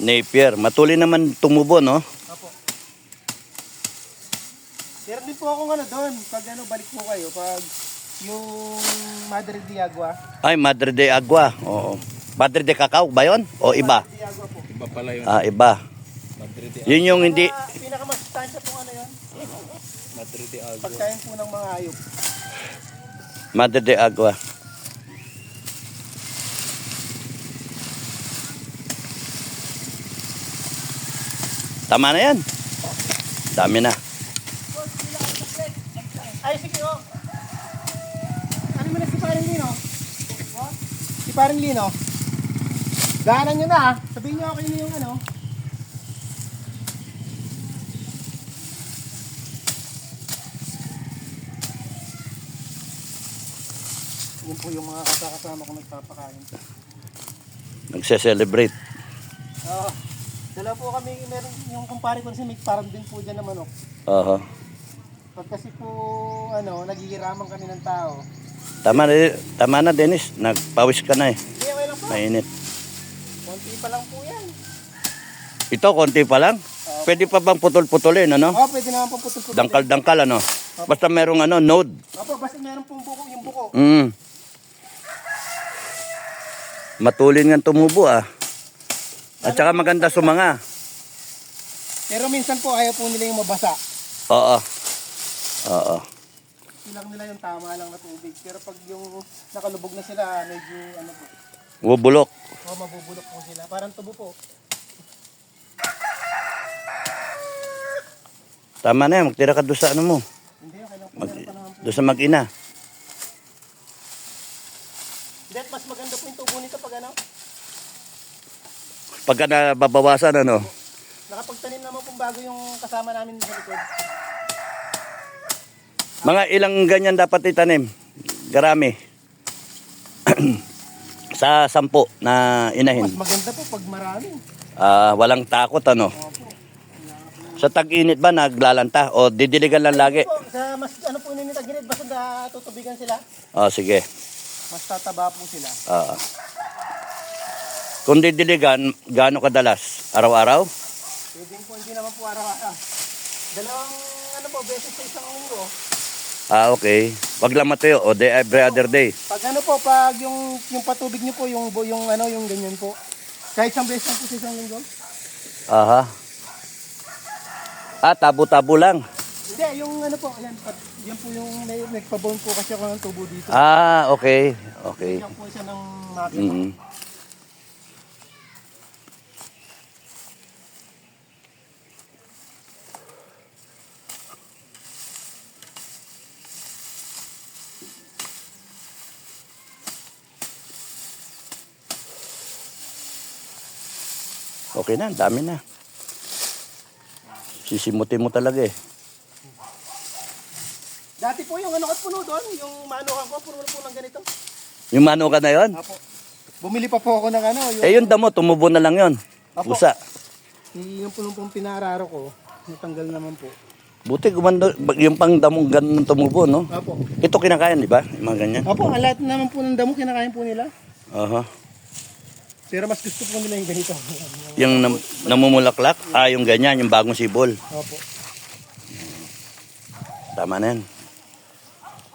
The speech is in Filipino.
Napier. Matuloy naman tumubo, no? Opo. Meron din po akong ano doon, pag ano, balik po kayo, pag yung Madre Diagua. Ay, Madre de Agua. Oo. Madre de Cacao ba yun? O iba? Diagua po. Iba pala yun. Ah, iba. Madrid de, Yun yung hindi... Pinaka, pinakamasustansya po ano yun, Madrid de Agua. pagkain po ng mga hayop. Madre de Agua. Tama na yan. Dami na. Ay, sige oh. Ano mo na si Paring Lino? Si Paring Lino? Ganan nyo na ah. Sabihin nyo okay na yung ano. Yun po yung mga kasakasama ko nagpapakain. Nagse-celebrate. Oo. Dala po kami, meron yung kumpare ko si Mick, parang din po dyan na manok. Oho. Pag kasi po, ano, naghihiraman kami ng tao. Tama na, tama na Dennis. Nagpawis ka na eh. Hindi, okay lang po. Mainit. Konti pa lang po yan. Ito, konti pa lang. Pwede pa bang putol-putulin, ano? Oo, pwede naman po putol-putol. Dangkal-dangkal, ano? Basta merong ano, node. Opo, basta meron pong buko, yung buko. Mm. Matulin nga tumubo ah. At saka maganda sumanga. Pero minsan po, ayaw po nila yung mabasa. Oo. Oo. Ilang nila yung tama lang na tubig. Pero pag yung nakalubog na sila, medyo ano po, Bubulok. oh, mabubulok po sila. Parang tubo po. Tama na yan. Magtira ka doon sa ano mo. Hindi, okay lang po. Mag, Meron pa naman po. doon sa mag-ina. Hindi, mas maganda po yung tubo nito pag ano. Pagka nababawasan, ano? Nakapagtanim naman pong bago yung kasama namin sa likod. Mga ilang ganyan dapat itanim? Garami. sa sampu na inahin. Mas maganda po pag marami. Ah, walang takot, ano? Opo. Sa tag-init ba naglalanta? O didiligan lang lagi? Po, sa mas ano po ninita ginid, basta tutubigan sila, O, sige. mas tataba po sila. Ah. Kung didiligan, gaano kadalas? Araw-araw? Pwede po, hindi naman po araw-araw. Dalawang ano po, beses sa isang linggo. Ah, okay. Wag lang matuyo. O, day, every other day. Pag ano po, pag yung yung patubig niyo po, yung yung ano, yung ganyan po. Kahit isang beses lang po sa isang linggo. Aha. Ah, tabo-tabo lang. Hindi, yung ano po, ayan, pat, yan po yung may, nagpabaon po kasi ako ng tubo dito. Ah, okay. Okay. Yan po siya ng makina. Mm Okay na, dami na. Sisimutin mo talaga eh. Dati po yung ano ko puno doon, yung manukan ko, puno po ng ganito. Yung mano ka na yon? Apo. Bumili pa po ako ng ano, yung, Eh, yung damo, tumubo na lang yon. Apo. Usa. yung puno pong pinararo ko, natanggal naman po. Buti gumanda, yung pang damong ganun tumubo, no? Apo. Ito kinakain, di ba? Yung mga ganyan. Apo, ang lahat naman po ng damo, kinakain po nila. Aha. Pero mas gusto po nila yung ganito. Yung nam, namumulaklak, ah, yung ganyan, yung bagong sibol. Opo. Tama na yan.